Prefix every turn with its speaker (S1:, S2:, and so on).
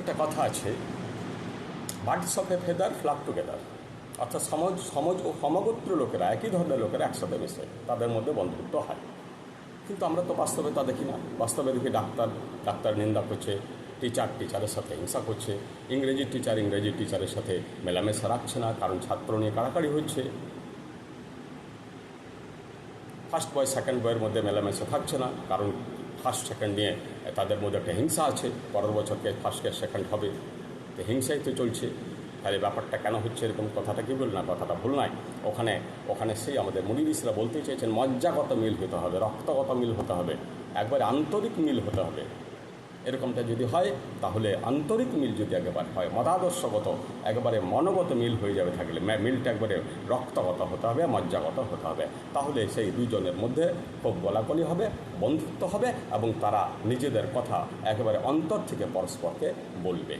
S1: একটা কথা আছে। Birds of a feather flock together অর্থাৎ সমাজ সমাজ ও সমগোত্র লোকেরা, একই ধরনের লোকেরা একসাথে মেশে তাদের মধ্যে বন্ধুত্ব হয়। কিন্তু আমরা তো বাস্তবে তা দেখি না। বাস্তবে দেখি ডাক্তার ডাক্তার নিন্দা করছে টিচার টিচারের সাথে হিংসা করছে। ইংরেজি টিচার ইংরেজি টিচারের সাথে মেলামেশা রাখছে না, কারণ ছাত্র নিয়ে কাড়াকাড়ি হচ্ছে। ফার্স্ট বয় সেকেন্ড বয়ের মধ্যে মেলামেশা থাকছে না, কারণ ফার্স্ট, সেকেন্ড নিয়ে তাদের মধ্যে একটা হিংসা আছে। পরের বছরকে ফার্স্টকে সেকেন্ড হবে, তো হিংসাই তো চলছে। তাহলে ব্যাপারটা কেন হচ্ছে এরকম কথাটা কী বল না? কথাটা ভুল নয়। ওখানে ওখানে সেই আমাদের মুনিরিসরা বলতে চেয়েছেন, মজ্জাগত মিল হতে হবে, রক্তগত মিল হতে হবে, একবার আন্তরিক মিল হতে হবে। এরকমটা যদি হয়, তাহলে আন্তরিক মিল যদি একেবারে হয়, মতাদর্শগত, একেবারে মনগত মিল হয়ে যাবে থাকলে মিলটা একবারে রক্তগত হতে হবে, মজ্জাগত হতে হবে। তাহলে সেই দুজনের মধ্যে খুব গোলাগলি হবে, বন্ধুত্ব হবে এবং তারা নিজেদের কথা একেবারে অন্তর থেকে পরস্পরকে বলবে।